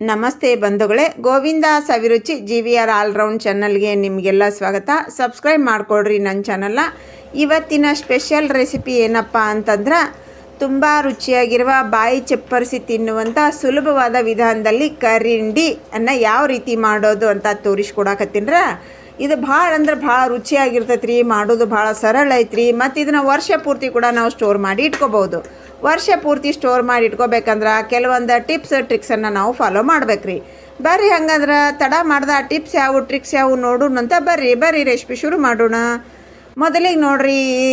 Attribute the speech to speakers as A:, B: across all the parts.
A: ನಮಸ್ತೆ ಬಂಧುಗಳೇ, Govinda Saviruchi G V R allround ಚಾನಲ್ಗೆ ನಿಮಗೆಲ್ಲ ಸ್ವಾಗತ. ಸಬ್ಸ್ಕ್ರೈಬ್ ಮಾಡಿಕೊಡ್ರಿ ನನ್ನ ಚಾನಲ್ನ. ಇವತ್ತಿನ ಸ್ಪೆಷಲ್ ರೆಸಿಪಿ ಏನಪ್ಪ ಅಂತಂದ್ರೆ, ತುಂಬ ರುಚಿಯಾಗಿರುವ ಬಾಯಿ ಚಪ್ಪರಿಸಿ ತಿನ್ನುವಂಥ ಸುಲಭವಾದ ವಿಧಾನದಲ್ಲಿ ಕರಿಂಡಿ ಅನ್ನು ಯಾವ ರೀತಿ ಮಾಡೋದು ಅಂತ ತೋರಿಸ್ಕೊಡಕತ್ತೀನ್ರ. ಇದು ಭಾಳ ಅಂದ್ರೆ ಭಾಳ ರುಚಿಯಾಗಿರ್ತೈತೆ ರೀ ಮಾಡೋದು ಭಾಳ ಸರಳ ಐತ್ರಿ ಮತ್ತು ಇದನ್ನು ವರ್ಷ ಪೂರ್ತಿ ಕೂಡ ನಾವು ಸ್ಟೋರ್ ಮಾಡಿ ಇಟ್ಕೋಬೋದು ವರ್ಷ ಪೂರ್ತಿ ಸ್ಟೋರ್ ಮಾಡಿ ಇಟ್ಕೋಬೇಕಂದ್ರೆ ಕೆಲವೊಂದು ಟಿಪ್ಸ್ ಟ್ರಿಕ್ಸನ್ನು ನಾವು ಫಾಲೋ ಮಾಡ್ಬೇಕ್ರಿ. ಬರ್ರಿ ಹಂಗಂದ್ರೆ ತಡ ಮಾಡ್ದ ಟಿಪ್ಸ್ ಯಾವು ಟ್ರಿಕ್ಸ್ ಯಾವು ನೋಡೋಣ ಅಂತ ಬರ್ರಿ. ಬರ್ರಿ ರೆಸಿಪಿ ಶುರು ಮಾಡೋಣ. ಮೊದಲಿಗೆ ನೋಡ್ರಿ ಈ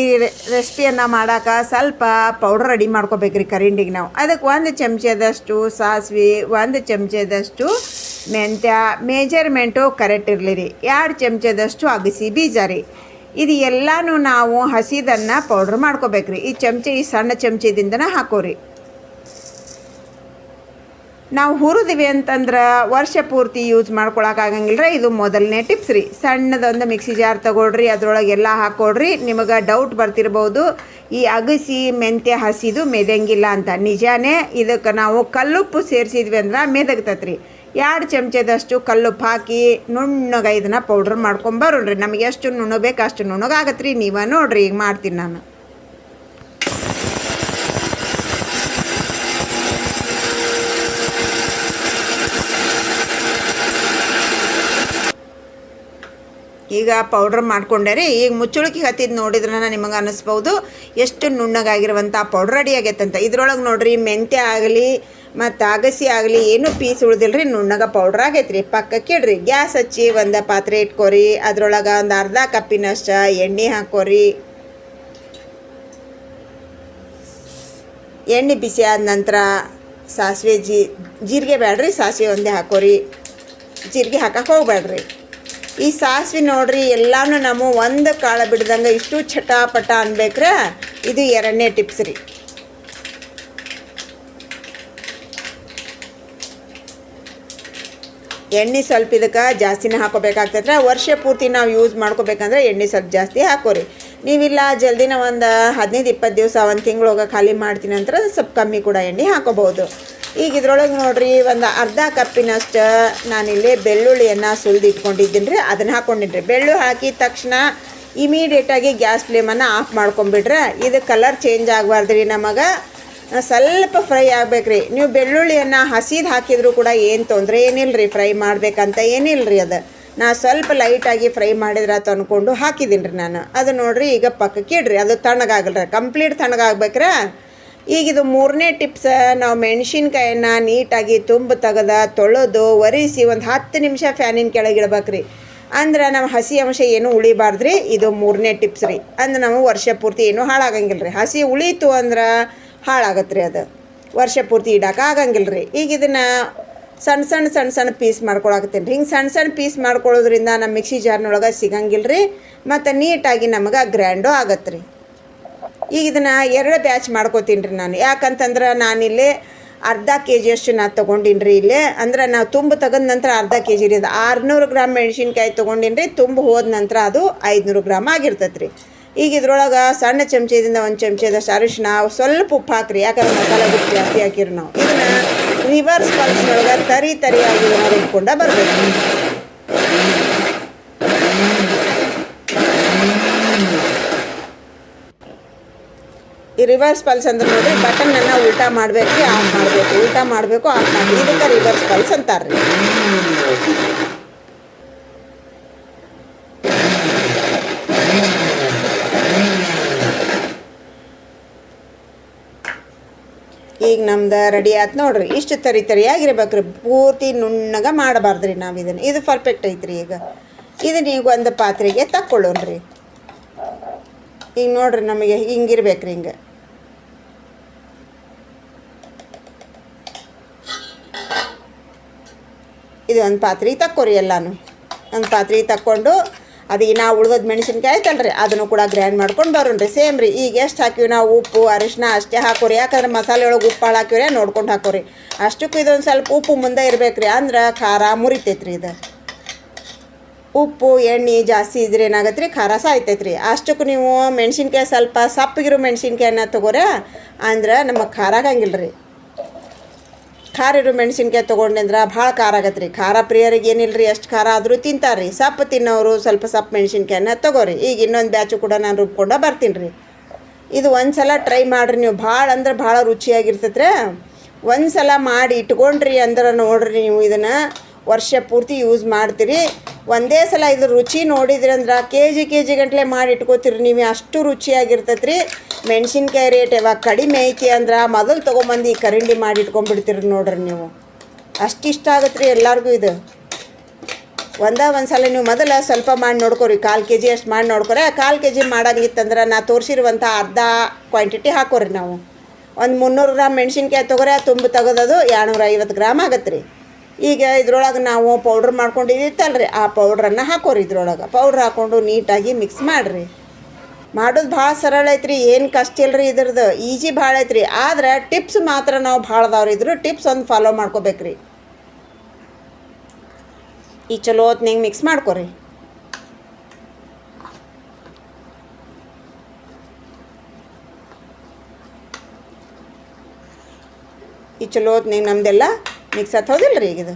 A: ರೆಸಿಪಿಯನ್ನು ಮಾಡೋಕೆ ಸ್ವಲ್ಪ ಪೌಡ್ರ್ ರೆಡಿ ಮಾಡ್ಕೋಬೇಕ್ರಿ ಕರಿಂಡಿಗೆ ನಾವು. ಅದಕ್ಕೆ ಒಂದು ಚಮಚದಷ್ಟು ಸಾಸಿವೆ, ಒಂದು ಚಮಚದಷ್ಟು ಮೆಂತ್ಯ ಮೇಜರ್ಮೆಂಟು ಕರೆಕ್ಟ್ ಇರಲಿ ರೀ ಎರಡು ಚಮಚದಷ್ಟು ಅಗಸಿ ಬೀಜ ರೀ. ಇದು ಎಲ್ಲನೂ ನಾವು ಹಸಿದನ್ನು ಪೌಡ್ರ್ ಮಾಡ್ಕೋಬೇಕ್ರಿ. ಈ ಚಮಚ, ಈ ಸಣ್ಣ ಚಮಚದಿಂದನೇ ಹಾಕೋರಿ. ನಾವು ಹುರಿದ್ವಿ ಅಂತಂದ್ರೆ ವರ್ಷ ಪೂರ್ತಿ ಯೂಸ್ ಮಾಡ್ಕೊಳಕ್ಕಾಗಂಗಿಲ್ಲ ರೀ ಇದು ಮೊದಲನೇ ಟಿಪ್ಸ್ ರೀ. ಸಣ್ಣದೊಂದು ಮಿಕ್ಸಿ ಜಾರ್ ತಗೊಳ್ರಿ, ಅದರೊಳಗೆ ಎಲ್ಲ ಹಾಕ್ಕೊಡ್ರಿ ನಿಮಗೆ ಡೌಟ್ ಬರ್ತಿರ್ಬೋದು. ಈ ಅಗಸಿ, ಮೆಂತ್ಯ ಹಸಿದು ಮೆದಂಗಿಲ್ಲ ಅಂತ. ನಿಜಾನೇ ಇದಕ್ಕೆ ನಾವು ಕಲ್ಲುಪ್ಪು ಸೇರಿಸಿದ್ವಿ ಅಂದ್ರೆ ಮೆದಗ್ತತ್ರಿ. ಎರಡು ಚಮಚದಷ್ಟು ಕಲ್ಲುಪ್ಪು ಹಾಕಿ ನುಣ್ಣಗೆ ಇದನ್ನ ಪೌಡ್ರ್ ಮಾಡ್ಕೊಂಬರೋಣ್ರಿ ನಮಗೆ ಎಷ್ಟು ನುಣ್ಣಬೇಕು ಅಷ್ಟು ನುಣ್ಣಗಾಗತ್ತೆ ರೀ ನೀವು ನೋಡ್ರಿ, ಈಗ ಮಾಡ್ತೀನಿ ನಾನು. ಈಗ ಪೌಡ್ರ್ ಮಾಡ್ಕೊಂಡೆ ರೀ. ಈಗ ಮುಚ್ಚುಳಿಕೆ ಹತ್ತಿದ್ದು ನೋಡಿದ್ರೆ ನಿಮಗೆ ಅನ್ನಿಸ್ಬೋದು ಎಷ್ಟು ನುಣ್ಣಗಾಗಿರುವಂಥ ಪೌಡ್ರ್ ರೆಡಿ ಆಗೈತಂತ. ಇದ್ರೊಳಗೆ ನೋಡ್ರಿ, ಮೆಂತ್ಯ ಆಗಲಿ ಮತ್ತು ಅಗಸಿ ಆಗಲಿ, ಏನೂ ಪೀಸ್ ಉಳ್ದಿಲ್ಲ ರೀ ನುಣ್ಣಗ ಪೌಡ್ರ್ ಆಗೈತೆ ರೀ ಪಕ್ಕಕ್ಕೆ ಇಡ್ರಿ ಗ್ಯಾಸ್ ಹಚ್ಚಿ ಒಂದು ಪಾತ್ರೆ ಇಟ್ಕೊರಿ, ಅದ್ರೊಳಗೆ ಒಂದು ಅರ್ಧ ಕಪ್ಪಿನಷ್ಟು ಎಣ್ಣೆ ಹಾಕೋರಿ. ಎಣ್ಣೆ ಬಿಸಿ ಆದ ನಂತರ ಸಾಸಿವೆ ಜೀ, ಜೀರಿಗೆ ಬೇಡ್ರಿ ಸಾಸಿವೆ ಒಂದೇ ಹಾಕೋರಿ. ಜೀರಿಗೆ ಹಾಕಕ್ಕೆ ಹೋಗ್ಬೇಡ್ರಿ ಈ ಸಾಸಿವೆ ನೋಡ್ರಿ, ಎಲ್ಲಾನು ನಮ್ಮ ಒಂದು ಕಾಳು ಬಿಡ್ದಂಗೆ ಇಷ್ಟು ಚಟಾಪಟ ಅನ್ಬೇಕ್ರೆ, ಇದು ಎರಡನೇ ಟಿಪ್ಸ್ ರೀ. ಎಣ್ಣೆ ಸ್ವಲ್ಪ ಇದಕ್ಕೆ ಜಾಸ್ತಿನೇ ಹಾಕೋಬೇಕಾಗ್ತೈತ್ರ. ವರ್ಷ ಪೂರ್ತಿ ನಾವು ಯೂಸ್ ಮಾಡ್ಕೋಬೇಕಂದ್ರೆ ಎಣ್ಣೆ ಸ್ವಲ್ಪ ಜಾಸ್ತಿ ಹಾಕೋರಿ. ನೀವಿಲ್ಲ ಜಲ್ದಿನ ಒಂದು ಹದಿನೈದು, ಇಪ್ಪತ್ತು ದಿವಸ ಒಂದು ತಿಂಗಳೊಳಗೆ ಖಾಲಿ ಮಾಡ್ತೀನಿ ನಂತರ ಸ್ವಲ್ಪ ಕಮ್ಮಿ ಕೂಡ ಎಣ್ಣೆ ಹಾಕೋಬಹುದು. ಈಗ ಇದ್ರೊಳಗೆ ನೋಡಿರಿ ಒಂದು ಅರ್ಧ ಕಪ್ಪಿನಷ್ಟು ನಾನಿಲ್ಲಿ ಬೆಳ್ಳುಳ್ಳಿಯನ್ನು ಸುಲಿದು ಇಟ್ಕೊಂಡಿದ್ದೀನಿ ರೀ, ಅದನ್ನು ಹಾಕ್ಕೊಂಡಿನಿ ಬೆಳ್ಳು ಹಾಕಿದ ತಕ್ಷಣ ಇಮಿಡಿಯೇಟಾಗಿ ಗ್ಯಾಸ್ ಫ್ಲೇಮನ್ನು ಆಫ್ ಮಾಡ್ಕೊಂಬಿಟ್ರೆ ಇದು ಕಲರ್ ಚೇಂಜ್ ಆಗಬಾರ್ದು ರೀ ನಮಗೆ. ಸ್ವಲ್ಪ ಫ್ರೈ ಆಗ್ಬೇಕು ರೀ ನೀವು ಬೆಳ್ಳುಳ್ಳಿಯನ್ನು ಹಸಿದು ಹಾಕಿದರೂ ಕೂಡ ಏನು ತೊಂದರೆ ಏನಿಲ್ಲ ರೀ ಫ್ರೈ ಮಾಡಬೇಕಂತ ಏನಿಲ್ಲ ರೀ ಅದು? ನಾ ಸ್ವಲ್ಪ ಲೈಟಾಗಿ ಫ್ರೈ ಮಾಡಿದ್ರೆ ಅಂತ ಅಂದ್ಕೊಂಡು ಹಾಕಿದ್ದೀನಿ ರೀ ನಾನು. ಅದು ನೋಡಿರಿ ಈಗ ಪಕ್ಕಕ್ಕೆ ಇಡ್ರಿ. ಅದು ತಣ್ಣಗಾಗಲ್ರಿ? ಕಂಪ್ಲೀಟ್ ತಣ್ಣಗಾಗ್ಬೇಕ್ರಾ? ಈಗ ಇದು ಮೂರನೇ ಟಿಪ್ಸ್ ನಾವು ಮೆಣಸಿನ್ಕಾಯನ್ನು ನೀಟಾಗಿ ತುಂಬ ತೆಗೆದ, ತೊಳೆದು, ಒರೆಸಿ ಒಂದು ಹತ್ತು ನಿಮಿಷ ಫ್ಯಾನಿನ ಕೆಳಗೆ ರೀ ಅಂದ್ರೆ ನಾವು ಹಸಿ ಅಂಶ ಏನು ಉಳಿಬಾರ್ದ್ರಿ? ಇದು ಮೂರನೇ ಟಿಪ್ಸ್ ರೀ. ಅಂದ್ರೆ ನಾವು ವರ್ಷ ಪೂರ್ತಿ ಏನು ಹಾಳಾಗಂಗಿಲ್ಲ ರೀ ಹಸಿ ಉಳೀತು ಅಂದ್ರೆ ಹಾಳಾಗತ್ತೆ ರೀ ಅದು. ವರ್ಷ ಪೂರ್ತಿ ಇಡಕ್ಕೆ ಆಗಂಗಿಲ್ಲ ರೀ. ಈಗ ಇದನ್ನು ಸಣ್ಣ ಸಣ್ಣ ಸಣ್ಣ ಸಣ್ಣ ಪೀಸ್ ಮಾಡ್ಕೊಳಕತ್ತೀನಿ ಹಿಂಗೆ ಸಣ್ಣ ಸಣ್ಣ ಪೀಸ್ ಮಾಡ್ಕೊಳ್ಳೋದ್ರಿಂದ ನಮ್ಮ ಮಿಕ್ಸಿ ಜಾರ್ನೊಳಗೆ ಸಿಗಂಗಿಲ್ಲ ರೀ. ಮತ್ತು ನೀಟಾಗಿ ನಮಗೆ ಗ್ರ್ಯಾಂಡು ಆಗತ್ತೆ ರೀ ಈಗ ಇದನ್ನು ಎರಡು ಬ್ಯಾಚ್ ಮಾಡ್ಕೋತೀನಿ ರೀ ನಾನು. ಯಾಕಂತಂದ್ರೆ ನಾನಿಲ್ಲಿ ಅರ್ಧ ಕೆ ಜಿಯಷ್ಟು ನಾನು ತೊಗೊಂಡಿನಿ ರೀ ಇಲ್ಲೇ. ಅಂದ್ರೆ ನಾವು ತುಂಬ ತೆಗೆದ ನಂತರ ಅರ್ಧ ಕೆ ಜಿ ರೀ. ಅದು ಆರುನೂರು ಗ್ರಾಮ್ ಮೆಣಸಿನ್ಕಾಯಿ ತೊಗೊಂಡಿನಿ ರೀ. ತುಂಬ ಹೋದ ನಂತರ ಅದು ಐದುನೂರು ಗ್ರಾಮ್ ಆಗಿರ್ತೈತೆ ರೀ ಈಗ ಇದ್ರೊಳಗೆ ಸಣ್ಣ ಚಮಚದಿಂದ ಒಂದು ಚಮಚದಷ್ಟು ಅರಿಶಿನ ಸ್ವಲ್ಪ ಉಪ್ಪು ಹಾಕ್ರಿ. ಯಾಕಂದ್ರೆ ಮಸಾಲೆ ಉಪ್ಪು ಜಾಸ್ತಿ ಹಾಕಿರಿ ನಾವು. ಇದನ್ನು ರಿವರ್ಸ್ ಪಲ್ಸ್ನೊಳಗೆ ತರಿ ತರಿಯಾಗಿ ಬರಬೇಕು. ಈ ರಿವರ್ಸ್ ಪಲ್ಸ್ ಅಂದ್ರೆ ನೋಡ್ರಿ ಬಟನನ್ನು ಉಲ್ಟಾ ಮಾಡಬೇಕು, ಆಫ್ ಮಾಡಬೇಕು. ಉಲ್ಟಾ ಮಾಡಬೇಕು, ಆಫ್ ಮಾಡ್ಬೇಕು. ಇದಕ್ಕೆ ರಿವರ್ಸ್ ಪಲ್ಸ್ ಅಂತಾರೆ ನಮ್ದು ರೆಡಿ ಆಯ್ತು ನೋಡ್ರಿ. ಇಷ್ಟು ತರಿ ತರಿಯಾಗಿರ್ಬೇಕು ರೀ ಪೂರ್ತಿ ನುಣ್ಣಗೆ ಮಾಡಬಾರ್ದು ರೀ ನಾವು ಇದನ್ನು. ಇದು ಪರ್ಫೆಕ್ಟ್ ಐತ್ರಿ ಈಗ. ಇದನ್ನ ಈಗ ಒಂದು ಪಾತ್ರೆಗೆ ತಕ್ಕೊಳ್ಳೋಣ್ರಿ. ಈಗ ನೋಡ್ರಿ ನಮಗೆ ಹಿಂಗಿರ್ಬೇಕು ರೀ ಹಿಂಗೆ. ಇದು ಒಂದು ಪಾತ್ರೆ ತಕ್ಕೋರಿ ಎಲ್ಲಾನು. ಒಂದು ಪಾತ್ರೆ ತಕ್ಕೊಂಡು ಅದಕ್ಕೆ ನಾವು ಉಳ್ದದ ಮೆಣಸಿನ್ಕಾಯಿ ರೀ ಅದನ್ನು ಕೂಡ ಗ್ರ್ಯಾಂಡ್ ಮಾಡ್ಕೊಂಡು ಬರೋಣ್ರಿ. ಸೇಮ್ ರೀ, ಈಗ ಎಷ್ಟು ಹಾಕಿವಿ ನಾವು? ಉಪ್ಪು ಅರಿಶಿನ ಅಷ್ಟೇ ಹಾಕೋರಿ. ಯಾಕಂದ್ರೆ ಮಸಾಲೆ ಒಳಗೆ ಉಪ್ಪು ಹಾಳು ಹಾಕಿವ್ರಿ ನೋಡ್ಕೊಂಡು ಹಾಕೋರಿ. ಅಷ್ಟಕ್ಕೂ ಇದೊಂದು ಸ್ವಲ್ಪ ಉಪ್ಪು ಮುಂದೆ ಇರ್ಬೇಕು ರೀ ಅಂದ್ರೆ ಖಾರ ಮುರಿತೈತೆ ರೀ ಇದು. ಉಪ್ಪು, ಎಣ್ಣೆ ಜಾಸ್ತಿ ಇದ್ರೆ ಏನಾಗತ್ತೆ ರೀ ಖಾರ ಸಾಯ್ತೈತೆ ರೀ ಅಷ್ಟಕ್ಕೂ ನೀವು ಮೆಣಸಿನ್ಕಾಯಿ ಸ್ವಲ್ಪ ಸಪ್ಪಗಿರೋ ಮೆಣಸಿನ್ಕಾಯನ್ನ ತಗೋರ ಅಂದ್ರೆ ನಮಗೆ ಖಾರ ಆಗಂಗಿಲ್ಲ ರೀ ಖಾರ ಇರೋ ಮೆಣಸಿನ್ಕಾಯಿ ತೊಗೊಂಡೆ ಅಂದ್ರೆ ಭಾಳ ಖಾರ ಆಗತ್ತೆ ರೀ. ಖಾರ ಪ್ರಿಯರಿಗೆ ಏನಿಲ್ಲ ರೀ ಎಷ್ಟು ಖಾರ ಆದರೂ ತಿಂತಾರೆ ರೀ ಸಪ್ಪು ತಿನ್ನೋರು ಸ್ವಲ್ಪ ಸಪ್ಪು ಮೆಣಸಿನ್ಕಾಯನ್ನ ತೊಗೋರಿ. ಈಗ ಇನ್ನೊಂದು ಬ್ಯಾಚು ಕೂಡ ನಾನು ರುಬ್ಕೊಂಡು ಬರ್ತೀನಿ ರೀ ಇದು ಒಂದು ಸಲ ಟ್ರೈ ಮಾಡಿರಿ ನೀವು. ಭಾಳ ಅಂದ್ರೆ ಭಾಳ ರುಚಿಯಾಗಿರ್ತೈತ್ರಿ. ಒಂದು ಸಲ ಮಾಡಿ ಇಟ್ಕೊಂಡ್ರಿ ಅಂದ್ರೆ ನೋಡ್ರಿ ನೀವು ಇದನ್ನು ವರ್ಷ ಪೂರ್ತಿ ಯೂಸ್ ಮಾಡ್ತೀರಿ. ಒಂದೇ ಸಲ ಇದು ರುಚಿ ನೋಡಿದ್ರಿ ಅಂದ್ರೆ ಕೆ ಜಿ ಕೆ ಜಿ ಗಂಟಲೆ ಮಾಡಿ ಇಟ್ಕೋತೀರಿ. ನೀವು ಅಷ್ಟು ರುಚಿಯಾಗಿರ್ತೈತೆ ರೀ ಮೆಣಸಿನ್ಕಾಯಿ ರೇಟ್ ಯಾವಾಗ ಕಡಿಮೆ ಐತಿ ಅಂದ್ರೆ ಮೊದಲು ತೊಗೊಂಬಂದು ಈ ಕರಿಂಡಿ ಮಾಡಿ ಇಟ್ಕೊಂಡ್ಬಿಡ್ತೀರಿ ನೋಡ್ರಿ ನೀವು. ಅಷ್ಟು ಇಷ್ಟ ಆಗತ್ತೆ ರೀ ಎಲ್ಲರಿಗೂ ಇದು. ಒಂದ ಒಂದು ಸಲ ನೀವು ಮೊದಲ ಸ್ವಲ್ಪ ಮಾಡಿ ನೋಡ್ಕೊರಿ, ಕಾಲು ಕೆ ಜಿ ಅಷ್ಟು ಮಾಡಿ ನೋಡ್ಕೊರಿ. ಕಾಲು ಕೆ ಜಿ ಮಾಡಂಗಿತ್ತಂದ್ರೆ ನಾ ತೋರಿಸಿರುವಂಥ ಅರ್ಧ ಕ್ವಾಂಟಿಟಿ ಹಾಕೋರಿ ನಾವು. ಒಂದು ಮುನ್ನೂರು ಗ್ರಾಮ್ ಮೆಣಸಿನ್ಕಾಯಿ ತೊಗೊರೆ ತುಂಬ ತೆಗೆದದು ಎರಡುನೂರ ಐವತ್ತು ಗ್ರಾಮ್ ಆಗತ್ತೆ ರೀ ಈಗ ಇದ್ರೊಳಗೆ ನಾವು ಪೌಡ್ರ್ ಮಾಡ್ಕೊಂಡಿದ್ದಿತ್ತಲ್ರಿ ಆ ಪೌಡ್ರನ್ನು ಹಾಕೋರಿ ಇದ್ರೊಳಗೆ. ಪೌಡ್ರ್ ಹಾಕ್ಕೊಂಡು ನೀಟಾಗಿ ಮಿಕ್ಸ್ ಮಾಡಿರಿ. ಮಾಡೋದು ಭಾಳ ಸರಳ ಐತ್ರಿ, ಏನು ಕಷ್ಟ ಇಲ್ಲರಿ ಇದ್ರದ್ದು, ಈಜಿ ಭಾಳ ಐತ್ರಿ. ಆದ್ರೆ ಟಿಪ್ಸ್ ಮಾತ್ರ ನಾವು ಭಾಳ ಅದಾವ್ರಿ, ಇದ್ರು ಟಿಪ್ಸ್ ಒಂದು ಫಾಲೋ ಮಾಡ್ಕೋಬೇಕ್ರಿ. ಈ ಚಲೋ ಹೊತ್ನಾಗ ಮಿಕ್ಸ್ ಮಾಡ್ಕೊರಿ. ಈ ಚಲೋ ಹೊತ್ನಾಗ ನಮ್ದೆಲ್ಲ ಮಿಕ್ಸ್ ಆತ್ ಹೌದಿಲ್ಲ ರೀ ಈಗ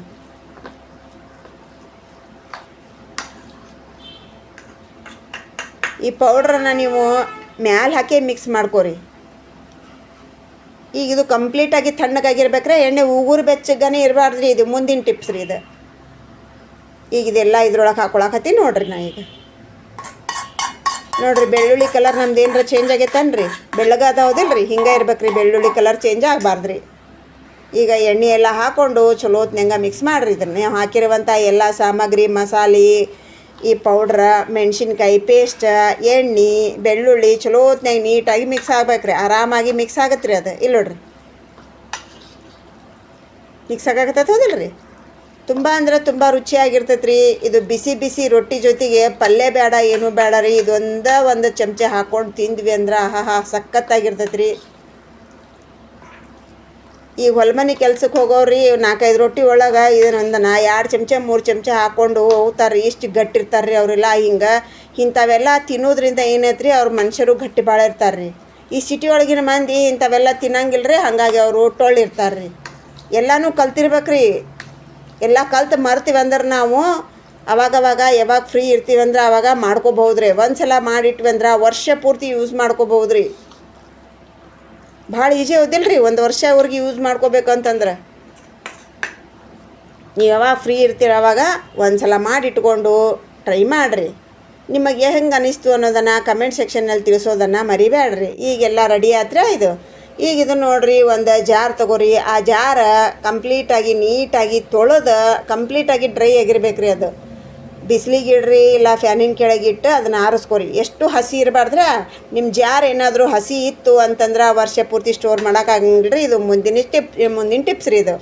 A: ಈ ಪೌಡ್ರನ್ನ ನೀವು ಮ್ಯಾಲೆ ಹಾಕಿ ಮಿಕ್ಸ್ ಮಾಡ್ಕೋರಿ. ಈಗ ಇದು ಕಂಪ್ಲೀಟಾಗಿ ತಣ್ಣಗಾಗಿರ್ಬೇಕ್ರೆ ಎಣ್ಣೆ ಉಗುರು ಬೆಚ್ಚಗನೆ ಇರಬಾರ್ದು ರೀ ಇದು ಮುಂದಿನ ಟಿಪ್ಸ್ ರೀ ಇದು. ಈಗ ಇದೆಲ್ಲ ಇದ್ರೊಳಗೆ ಹಾಕೊಳಕತ್ತೀನಿ ನೋಡ್ರಿ ನಾ ಈಗ. ನೋಡ್ರಿ ಬೆಳ್ಳುಳ್ಳಿ ಕಲರ್ ನಮ್ದು ಏನರ ಚೇಂಜ್ ಆಗೈತನ್ರಿ? ಬೆಳ್ಳಗಾದ ಹೌದಿಲ್ರಿ ಹಿಂಗೆ ಇರ್ಬೇಕು ರೀ ಬೆಳ್ಳುಳ್ಳಿ ಕಲರ್ ಚೇಂಜ್ ಆಗಬಾರ್ದು ರೀ ಈಗ ಎಣ್ಣೆ ಎಲ್ಲ ಹಾಕ್ಕೊಂಡು ಚಲೋ ಹೊತ್ನ್ಯಾಗ ಮಿಕ್ಸ್ ಮಾಡಿರಿ ಇದನ್ನು. ನೀವು ಹಾಕಿರುವಂಥ ಎಲ್ಲ ಸಾಮಗ್ರಿ, ಮಸಾಲೆ ಈ ಪೌಡ್ರ ಮೆಣಸಿನ್ಕಾಯಿ ಪೇಸ್ಟ್ ಎಣ್ಣೆ, ಬೆಳ್ಳುಳ್ಳಿ ಚಲೋ ಹೊತ್ನಾಗ ನೀಟಾಗಿ ಮಿಕ್ಸ್ ಆಗ್ಬೇಕು ರೀ. ಆರಾಮಾಗಿ ಮಿಕ್ಸ್ ಆಗತ್ತೆ ರೀ ಅದು. ಇಲ್ಲ ನೋಡ್ರಿ. ಮಿಕ್ಸ್ ಆಗಾಕತ್ತೈತೆ ರೀ? ತುಂಬ ಅಂದ್ರೆ ತುಂಬ ರುಚಿಯಾಗಿರ್ತೈತೆ ರೀ. ಇದು ಬಿಸಿ ಬಿಸಿ ರೊಟ್ಟಿ ಜೊತೆಗೆ ಪಲ್ಯ ಬೇಡ ಏನು ಬೇಡ ರೀ. ಇದೊಂದ ಒಂದು ಚಮಚ ಹಾಕ್ಕೊಂಡು ತಿಂದ್ವಿ ಅಂದ್ರೆ ಆಹಾ ಸಖತ್ತಾಗಿರ್ತೈತೆ ರೀ. ಈ ಹೊಲ್ಮನೆ ಕೆಲ್ಸಕ್ಕೆ ಹೋಗೋರಿ ನಾಲ್ಕೈದು ರೊಟ್ಟಿ ಒಳಗೆ ಇದನ್ನೊಂದು ನಾ ಎರಡು ಚಮಚ, ಮೂರು ಚಮಚ ಹಾಕ್ಕೊಂಡು ಹೋಗ್ತಾರೆ ಇಷ್ಟು ಗಟ್ಟಿರ್ತಾರೆ ರೀ ಅವರೆಲ್ಲ ಹಿಂಗೆ. ಇಂಥವೆಲ್ಲ ತಿನ್ನೋದ್ರಿಂದ ಏನೈತೆ ರೀ ಅವ್ರ ಮನುಷ್ಯರು ಗಟ್ಟಿ ಭಾಳ ಇರ್ತಾರೆ ರೀ ಈ ಸಿಟಿ ಒಳಗಿನ ಮಂದಿ ಇಂಥವೆಲ್ಲ ತಿನ್ನಂಗಿಲ್ಲ ರೀ ಹಾಗಾಗಿ ಅವರು ಟೊಳ್ಳಿರ್ತಾರೆ ರೀ ಎಲ್ಲನೂ ಕಲ್ತಿರ್ಬೇಕು ರೀ ಎಲ್ಲ ಕಲ್ತು ಮರ್ತೀವಿ ಅಂದ್ರೆ ನಾವು, ಅವಾಗವಾಗ ಯಾವಾಗ ಫ್ರೀ ಇರ್ತೀವಂದ್ರೆ ಅವಾಗ ಮಾಡ್ಕೋಬಹುದು ರೀ ಒಂದು ಸಲ ಮಾಡಿಟ್ವಿ ಅಂದ್ರೆ ವರ್ಷ ಪೂರ್ತಿ ಯೂಸ್ ಮಾಡ್ಕೋಬಹುದು ರೀ ಭಾಳ ಈಜಿ ಹೌದಿಲ್ಲ ರೀ ಒಂದು ವರ್ಷ ಅವ್ರಿಗೆ ಯೂಸ್ ಮಾಡ್ಕೋಬೇಕು ಅಂತಂದ್ರೆ ನೀವು ಯಾವಾಗ ಫ್ರೀ ಇರ್ತೀರ ಅವಾಗ ಒಂದು ಸಲ ಮಾಡಿಟ್ಕೊಂಡು ಟ್ರೈ ಮಾಡಿರಿ. ನಿಮಗೆ ಹೆಂಗೆ ಅನಿಸ್ತು ಅನ್ನೋದನ್ನು ಕಮೆಂಟ್ ಸೆಕ್ಷನ್ನಲ್ಲಿ ತಿಳಿಸೋದನ್ನು ಮರಿಬೇಡ್ರಿ ಈಗೆಲ್ಲ ರೆಡಿ ಆದ್ರೆ ಇದು? ಈಗ ಇದು ನೋಡ್ರಿ, ಒಂದು ಜಾರ್ ತಗೋರಿ. ಆ ಜಾರ ಕಂಪ್ಲೀಟಾಗಿ ನೀಟಾಗಿ ತೊಳೆದು ಕಂಪ್ಲೀಟಾಗಿ ಡ್ರೈ ಆಗಿರ್ಬೇಕು ರೀ ಅದು. ಬಿಸಿಲಿಗೆ ಇಡ್ರಿ ಇಲ್ಲ ಫ್ಯಾನಿನ ಕೆಳಗೆ ಇಟ್ಟು ಅದನ್ನು ಆರಿಸ್ಕೊರಿ. ಎಷ್ಟು ಹಸಿ ಇರಬಾರ್ದ್ರೆ? ನಿಮ್ಮ ಜಾರ್ ಏನಾದರೂ ಹಸಿ ಇತ್ತು ಅಂತಂದ್ರೆ ವರ್ಷ ಪೂರ್ತಿ ಸ್ಟೋರ್ ಮಾಡೋಕ್ಕಾಗಂಗಿಲ್ಲ ರೀ ಇದು ಮುಂದಿನ ಟಿಪ್ ಮುಂದಿನ ಟಿಪ್ಸ್ ರೀ ಇದು.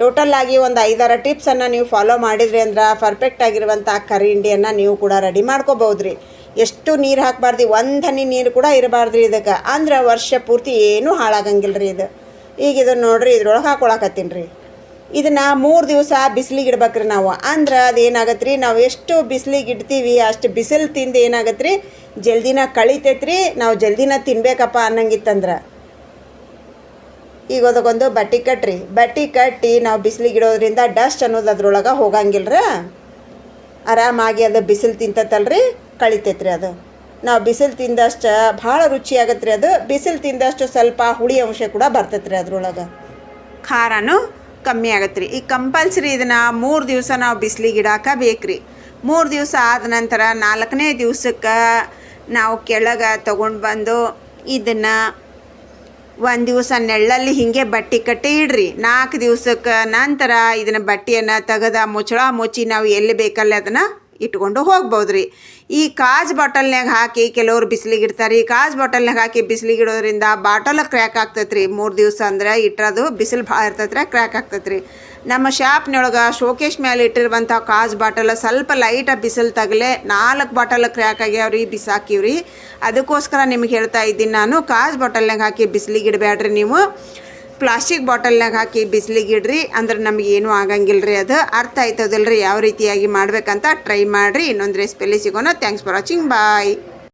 A: ಟೋಟಲ್ ಆಗಿ ಒಂದು ಐದಾರು ಟಿಪ್ಸನ್ನು ನೀವು ಫಾಲೋ ಮಾಡಿದ್ರಿ ಅಂದ್ರೆ ಪರ್ಫೆಕ್ಟ್ ಆಗಿರುವಂಥ ಕರಿ ಇಂಡಿಯನ್ನು ನೀವು ಕೂಡ ರೆಡಿ ಮಾಡ್ಕೋಬೋದು ರೀ ಎಷ್ಟು ನೀರು ಹಾಕಬಾರ್ದು, ಒಂದು ಹನಿ ನೀರು ಕೂಡ ಇರಬಾರ್ದು ರೀ ಇದಕ್ಕೆ. ಅಂದ್ರೆ ವರ್ಷ ಪೂರ್ತಿ ಏನೂ ಹಾಳಾಗಂಗಿಲ್ಲ ರೀ ಇದು. ಈಗ ಇದನ್ನು ನೋಡ್ರಿ, ಇದ್ರೊಳಗೆ ಹಾಕೊಳಕತ್ತೀನಿ ರೀ. ಇದನ್ನು ಮೂರು ದಿವಸ ಬಿಸಿಲಿಗೆ ಇಡ್ಬೇಕ್ರಿ ನಾವು. ಅಂದ್ರೆ ಅದು ಏನಾಗತ್ತೆ ರೀ ನಾವು ಎಷ್ಟು ಬಿಸಿಲಿಗೆ ಇಡ್ತೀವಿ, ಅಷ್ಟು ಬಿಸಿಲು ತಿಂದು ಏನಾಗತ್ತೆ ರೀ ಜಲ್ದಿನ ಕಳಿತೈತೆ ರೀ ನಾವು ಜಲ್ದಿನ ತಿನ್ಬೇಕಪ್ಪ ಅನ್ನಂಗಿತ್ತಂದ್ರೆ. ಈಗ ಅದಕ್ಕೊಂದು ಬಟ್ಟೆ ಕಟ್ರಿ. ಬಟ್ಟೆ ಕಟ್ಟಿ ನಾವು ಬಿಸಿಲಿಗೆ ಇಡೋದ್ರಿಂದ ಡಸ್ಟ್ ಅನ್ನೋದು ಅದ್ರೊಳಗೆ ಹೋಗಂಗಿಲ್ಲರ ಆರಾಮಾಗಿ ಅದು ಬಿಸಿಲು ತಿಂತತ್ತಲ್ರಿ ಕಳಿತೈತೆ ರೀ ಅದು. ನಾವು ಬಿಸಿಲು ತಿಂದಷ್ಟು ಭಾಳ ರುಚಿ ಆಗತ್ತೆ ರೀ ಅದು. ಬಿಸಿಲು ತಿಂದಷ್ಟು ಸ್ವಲ್ಪ ಹುಳಿ ಅಂಶ ಕೂಡ ಬರ್ತೈತೆ ರೀ ಅದ್ರೊಳಗೆ. ಖಾರನೂ ಕಮ್ಮಿ ಆಗತ್ತೆ ರೀ ಈಗ ಕಂಪಲ್ಸರಿ ಇದನ್ನು ಮೂರು ದಿವಸ ನಾವು ಬಿಸಿಲಿಗೆ ಇಡಾಕ ಬೇಕ್ರಿ ಮೂರು ದಿವಸ ಆದ ನಂತರ ನಾಲ್ಕನೇ ದಿವಸಕ್ಕೆ ನಾವು ಕೆಳಗೆ ತಗೊಂಡು ಬಂದು ಇದನ್ನು ಒಂದು ದಿವಸ ನೆಳ್ಳಲ್ಲಿ ಹೀಗೆ ಬಟ್ಟೆ ಕಟ್ಟಿ ಇಡ್ರಿ. ನಾಲ್ಕು ದಿವಸಕ್ಕೆ ನಂತರ ಇದನ್ನ ಬಟ್ಟೆಯನ್ನು ತೆಗೆದ ಮುಚ್ಚಳ ಮುಚ್ಚಿ ನಾವು ಎಲ್ಲಿ ಬೇಕಲ್ಲಿ ಅದನ್ನು ಇಟ್ಕೊಂಡು ಹೋಗ್ಬೋದು ರೀ ಈ ಕಾಜ್ ಬಾಟಲ್ನ್ಯಾಗ ಹಾಕಿ ಕೆಲವರು ಬಿಸಿಲಿಗೆ ಇಡ್ತಾರೆ ಈ ಕಾಜ್ ಬಾಟಲ್ನಾಗ ಹಾಕಿ ಬಿಸಿಲಿಗೆ ಇಡೋದ್ರಿಂದ ಬಾಟಲ್ ಕ್ರ್ಯಾಕ್ ಆಗ್ತೈತೆ ರೀ ಮೂರು ದಿವಸ ಅಂದ್ರೆ ಇಟ್ಟರದು ಬಿಸಿಲು ಭಾಳ ಇರ್ತೈತೆ ರೀ ಕ್ರ್ಯಾಕ್ ಆಗ್ತೈತೆ ರೀ ನಮ್ಮ ಶಾಪ್ನೊಳಗೆ ಶೋಕೇಶ್ ಮೇಲೆ ಇಟ್ಟಿರುವಂಥ ಕಾಜ್ ಬಾಟಲ್ ಸ್ವಲ್ಪ ಲೈಟಾಗಿ ಬಿಸಿಲು ತಗಲೆ ನಾಲ್ಕು ಬಾಟಲ್ ಕ್ರ್ಯಾಕ್ ಆಗ್ಯಾವ್ರಿ ಬಿಸಾಕಿವ್ರಿ ಅದಕ್ಕೋಸ್ಕರ ನಿಮ್ಗೆ ಹೇಳ್ತಾ ಇದ್ದೀನಿ ನಾನು, ಕಾಜ್ ಬಾಟಲ್ನಾಗ ಹಾಕಿ ಬಿಸಿಲಿಗೆ ಇಡಬೇಡ್ರಿ ನೀವು. ಪ್ಲಾಸ್ಟಿಕ್ ಬಾಟಲ್ನಾಗ ಹಾಕಿ ಬಿಸಿಲಿಗೆ ಇಡ್ರಿ ಅಂದ್ರೆ ನಮಗೆ ಏನೂ ಆಗಂಗಿಲ್ಲ ರೀ ಅದು. ಅರ್ಥ ಆಯ್ತದಲ್ರಿ, ಯಾವ ರೀತಿಯಾಗಿ ಮಾಡ್ಬೇಕಂತ. ಟ್ರೈ ಮಾಡಿರಿ, ಇನ್ನೊಂದು ರೆಸಿಪಿಯಲ್ಲಿ ಸಿಗೋಣ. Thanks for watching bye